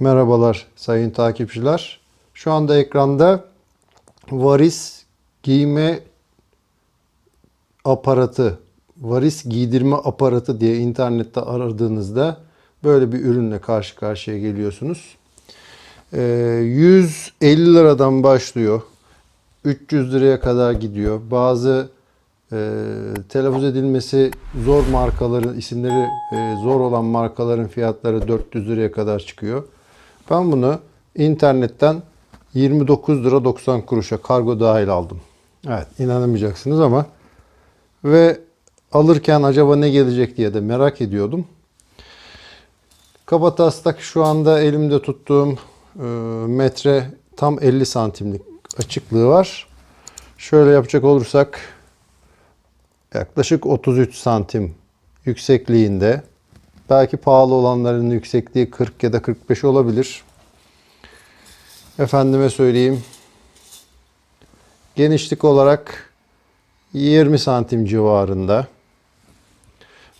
Merhabalar sayın takipçiler. Şu anda ekranda varis giyme aparatı, varis giydirme aparatı diye internette aradığınızda böyle bir ürünle karşı karşıya geliyorsunuz. Ee, 150 liradan başlıyor. 300 liraya kadar gidiyor. Bazı e, telaffuz edilmesi zor markaların isimleri e, zor olan markaların fiyatları 400 liraya kadar çıkıyor. Ben bunu internetten 29 lira 90 kuruşa kargo dahil aldım. Evet inanamayacaksınız ama ve alırken acaba ne gelecek diye de merak ediyordum. Kabataslak şu anda elimde tuttuğum e, metre tam 50 santimlik açıklığı var. Şöyle yapacak olursak yaklaşık 33 santim yüksekliğinde. Belki pahalı olanların yüksekliği 40 ya da 45 olabilir. Efendime söyleyeyim. Genişlik olarak 20 santim civarında.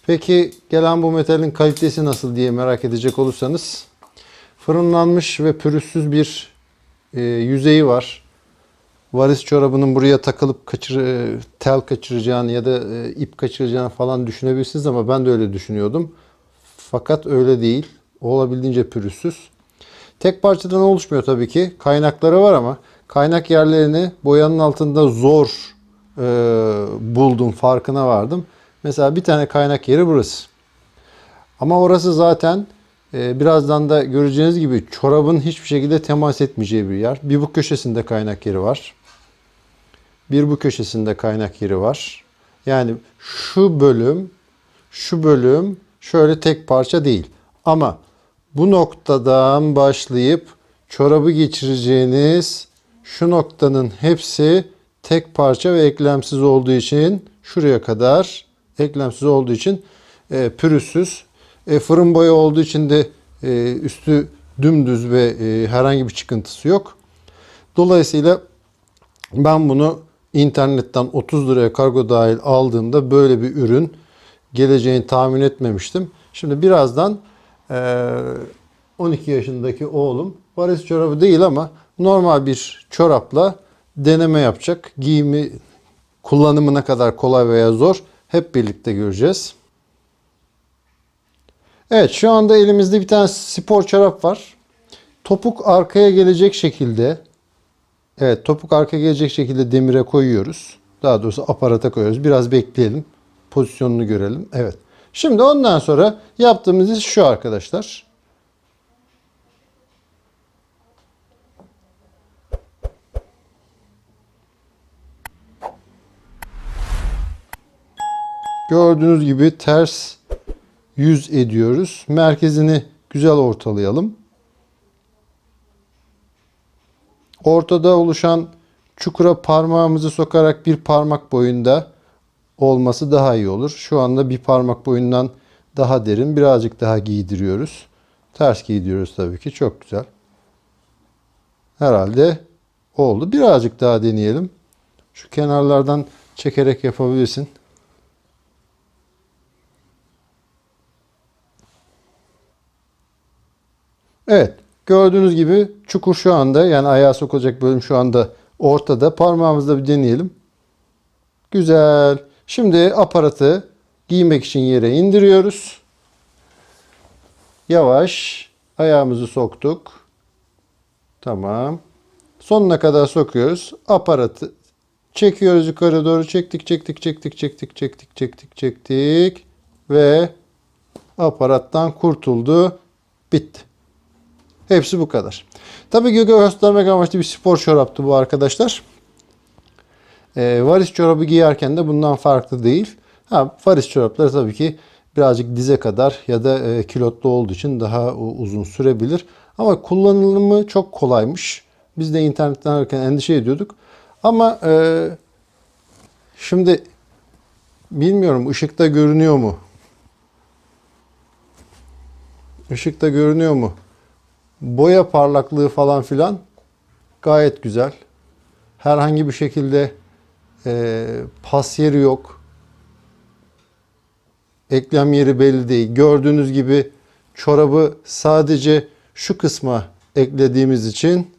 Peki gelen bu metalin kalitesi nasıl diye merak edecek olursanız fırınlanmış ve pürüzsüz bir e, yüzeyi var. Varis çorabının buraya takılıp kaçır, e, tel kaçıracağını ya da e, ip kaçıracağını falan düşünebilirsiniz ama ben de öyle düşünüyordum. Fakat öyle değil. Olabildiğince pürüzsüz. Tek parçadan oluşmuyor tabii ki. Kaynakları var ama kaynak yerlerini boyanın altında zor e, buldum, farkına vardım. Mesela bir tane kaynak yeri burası. Ama orası zaten e, birazdan da göreceğiniz gibi çorabın hiçbir şekilde temas etmeyeceği bir yer. Bir bu köşesinde kaynak yeri var. Bir bu köşesinde kaynak yeri var. Yani şu bölüm, şu bölüm şöyle tek parça değil. Ama bu noktadan başlayıp çorabı geçireceğiniz şu noktanın hepsi tek parça ve eklemsiz olduğu için şuraya kadar eklemsiz olduğu için e, pürüzsüz. E, fırın boya olduğu için de e, üstü dümdüz ve e, herhangi bir çıkıntısı yok. Dolayısıyla ben bunu internetten 30 liraya kargo dahil aldığımda böyle bir ürün geleceğini tahmin etmemiştim. Şimdi birazdan e, 12 yaşındaki oğlum varis çorabı değil ama normal bir çorapla deneme yapacak. Giyimi kullanımı ne kadar kolay veya zor hep birlikte göreceğiz. Evet şu anda elimizde bir tane spor çorap var. Topuk arkaya gelecek şekilde Evet topuk arkaya gelecek şekilde demire koyuyoruz. Daha doğrusu aparata koyuyoruz. Biraz bekleyelim. Pozisyonunu görelim. Evet. Şimdi ondan sonra yaptığımız iş şu arkadaşlar. Gördüğünüz gibi ters yüz ediyoruz. Merkezini güzel ortalayalım. Ortada oluşan çukura parmağımızı sokarak bir parmak boyunda olması daha iyi olur. Şu anda bir parmak boyundan daha derin birazcık daha giydiriyoruz. Ters giydiriyoruz tabii ki. Çok güzel. Herhalde oldu. Birazcık daha deneyelim. Şu kenarlardan çekerek yapabilirsin. Evet. Gördüğünüz gibi çukur şu anda yani ayağa sokulacak bölüm şu anda ortada. Parmağımızla bir deneyelim. Güzel. Şimdi aparatı giymek için yere indiriyoruz. Yavaş ayağımızı soktuk. Tamam. Sonuna kadar sokuyoruz. Aparatı çekiyoruz yukarı doğru. Çektik, çektik, çektik, çektik, çektik, çektik, çektik ve aparattan kurtuldu. Bitti. Hepsi bu kadar. Tabii ki göstermek amaçlı bir spor çoraptı bu arkadaşlar. E, varis çorabı giyerken de bundan farklı değil. Ha, varis çorapları tabii ki birazcık dize kadar ya da e, kilotlu olduğu için daha uzun sürebilir. Ama kullanımı çok kolaymış. Biz de internetten alırken endişe ediyorduk. Ama e, şimdi bilmiyorum ışıkta görünüyor mu? Işıkta görünüyor mu? Boya parlaklığı falan filan gayet güzel. Herhangi bir şekilde e, pas yeri yok. Eklem yeri belli değil. Gördüğünüz gibi çorabı sadece şu kısma eklediğimiz için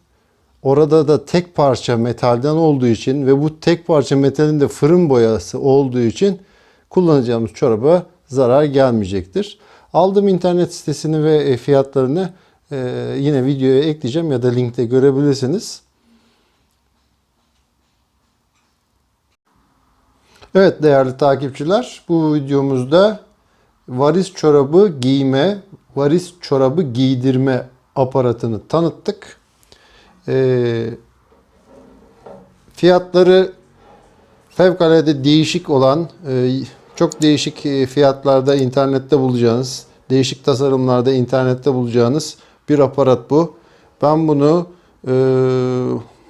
orada da tek parça metalden olduğu için ve bu tek parça metalin de fırın boyası olduğu için kullanacağımız çoraba zarar gelmeyecektir. Aldım internet sitesini ve e, fiyatlarını e, yine videoya ekleyeceğim ya da linkte görebilirsiniz. Evet değerli takipçiler bu videomuzda varis çorabı giyme, varis çorabı giydirme aparatını tanıttık. Ee, fiyatları fevkalade değişik olan, e, çok değişik e, fiyatlarda internette bulacağınız, değişik tasarımlarda internette bulacağınız bir aparat bu. Ben bunu e,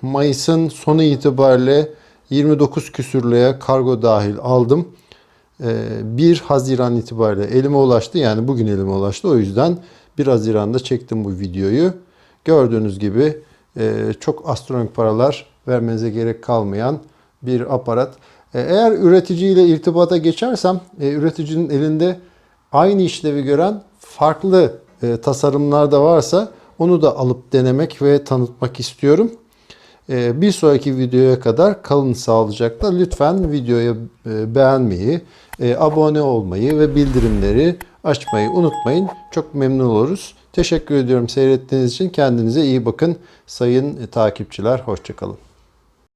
Mayıs'ın sonu itibariyle 29 küsürlüğe kargo dahil aldım. Ee, 1 Haziran itibariyle elime ulaştı. Yani bugün elime ulaştı. O yüzden 1 Haziran'da çektim bu videoyu. Gördüğünüz gibi e, çok astronomik paralar vermenize gerek kalmayan bir aparat. E, Eğer üreticiyle irtibata geçersem e, üreticinin elinde aynı işlevi gören farklı tasarımlar da varsa onu da alıp denemek ve tanıtmak istiyorum. Ee, Bir sonraki videoya kadar kalın sağlıcakla. Lütfen videoya e, beğenmeyi, e, abone olmayı ve bildirimleri açmayı unutmayın. Çok memnun oluruz. Teşekkür ediyorum seyrettiğiniz için. Kendinize iyi bakın sayın takipçiler. Hoşçakalın.